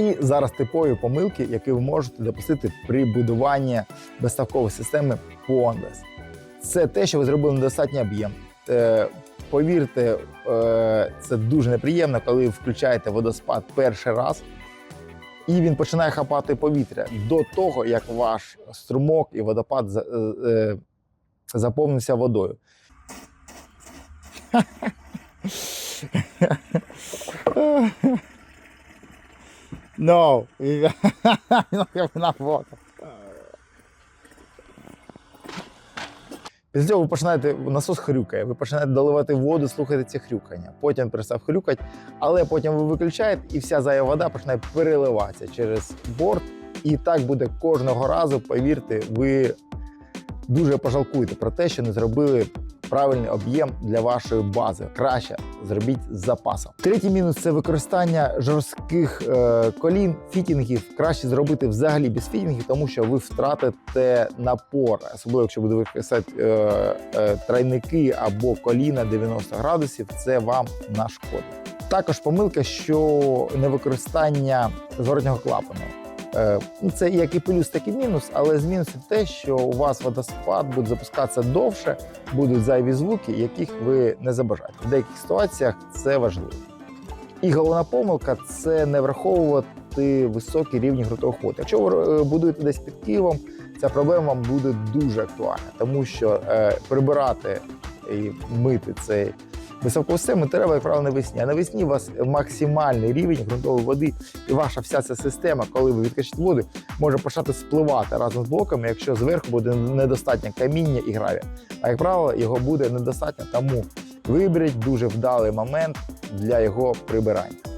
І зараз типові помилки, які ви можете допустити при будуванні безставкової системи Pondless. Це те, що ви зробили недостатній об'єм. Е, Повірте, е, це дуже неприємно, коли ви включаєте водоспад перший раз, і він починає хапати повітря до того, як ваш струмок і водопад е, заповнився водою. No, на фото. Після цього ви починаєте насос хрюкає, ви починаєте доливати воду, слухаєте ці хрюкання. Потім перестав хрюкати, але потім ви виключаєте, і вся зайва вода починає переливатися через борт. І так буде кожного разу. Повірте, ви дуже пожалкуєте про те, що не зробили правильний об'єм для вашої бази. Краще зробіть з запасом. Третій мінус це використання жорстких е, колін, фітінгів. Краще зробити взагалі без фітінгів, тому що ви втратите напор, особливо якщо буде використати е, е, тройники або коліна 90 градусів. Це вам нашкодить. Також помилка, що невикористання зворотнього клапану. Е, ну, Це як і плюс, так і мінус, але з мінусів те, що у вас водоспад буде запускатися довше, будуть зайві звуки, яких ви не забажаєте. В деяких ситуаціях це важливо. І головна помилка це не враховувати високі рівні ґрунтових вод. Якщо ви е, будуєте десь під Києвом, ця проблема вам буде дуже актуальна, тому що е, прибирати і мити цей високу систему треба, як правило, навесні. А навесні у вас максимальний рівень ґрунтової води, і ваша вся ця система, коли ви відкачите воду, може почати спливати разом з блоками, якщо зверху буде недостатньо каміння і гравія. А як правило, його буде недостатньо, тому виберіть дуже вдалий момент для його прибирання.